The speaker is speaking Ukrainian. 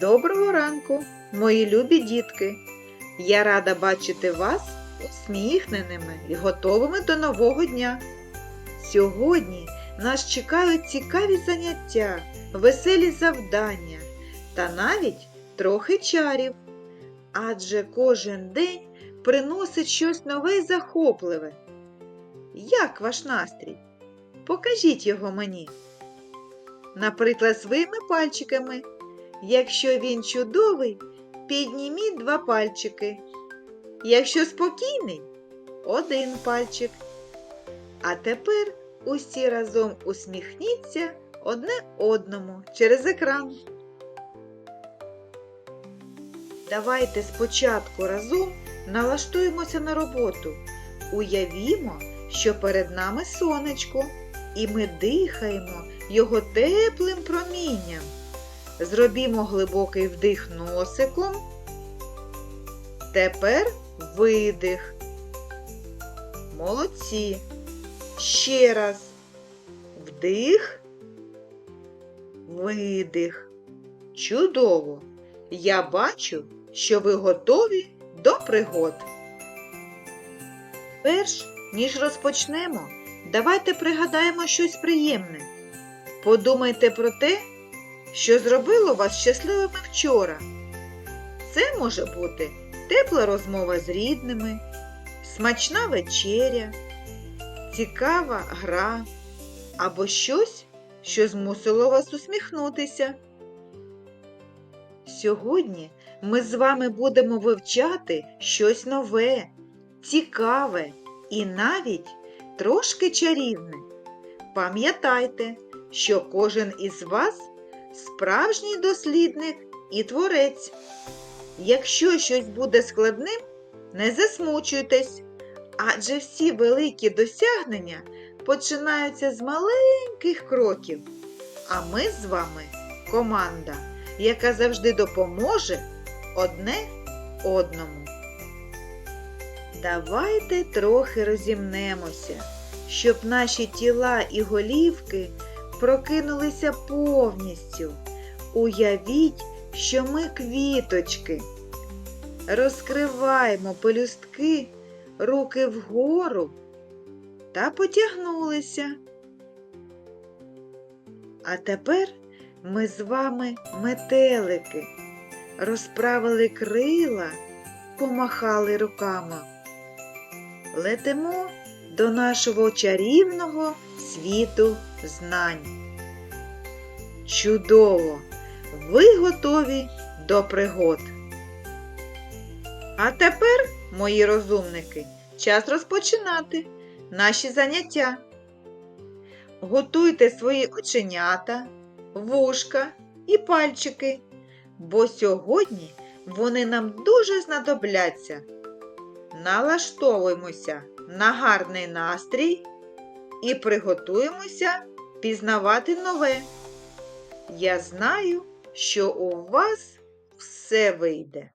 Доброго ранку, мої любі дітки! Я рада бачити вас усміхненими і готовими до нового дня. Сьогодні нас чекають цікаві заняття, веселі завдання та навіть трохи чарів. Адже кожен день приносить щось нове й захопливе. Як ваш настрій? Покажіть його мені. Наприклад, своїми пальчиками. Якщо він чудовий, підніміть два пальчики. Якщо спокійний один пальчик. А тепер усі разом усміхніться одне одному через екран. Давайте спочатку разом налаштуємося на роботу. Уявімо, що перед нами сонечко, і ми дихаємо його теплим промінням. Зробімо глибокий вдих носиком. Тепер видих. Молодці. Ще раз. Вдих. Видих. Чудово. Я бачу, що ви готові до пригод. Перш ніж розпочнемо, давайте пригадаємо щось приємне. Подумайте про те, що зробило вас щасливими вчора. Це може бути тепла розмова з рідними, смачна вечеря, цікава гра або щось, що змусило вас усміхнутися. Сьогодні ми з вами будемо вивчати щось нове, цікаве і навіть трошки чарівне. Пам'ятайте, що кожен із вас справжній дослідник і творець. Якщо щось буде складним, не засмучуйтесь, адже всі великі досягнення починаються з маленьких кроків. А ми з вами команда, яка завжди допоможе одне одному. Давайте трохи розімнемося, щоб наші тіла і голівки прокинулися повністю. Уявіть, що ми квіточки. Розкриваємо пелюстки, руки вгору та потягнулися. А тепер ми з вами метелики, розправили крила, помахали руками. Летимо до нашого чарівного світу знань. Чудово! Ви готові до пригод. А тепер, мої розумники, час розпочинати наші заняття. Готуйте свої оченята, вушка і пальчики, бо сьогодні вони нам дуже знадобляться. Налаштовуємося на гарний настрій і приготуємося пізнавати нове. Я знаю, що у вас все вийде.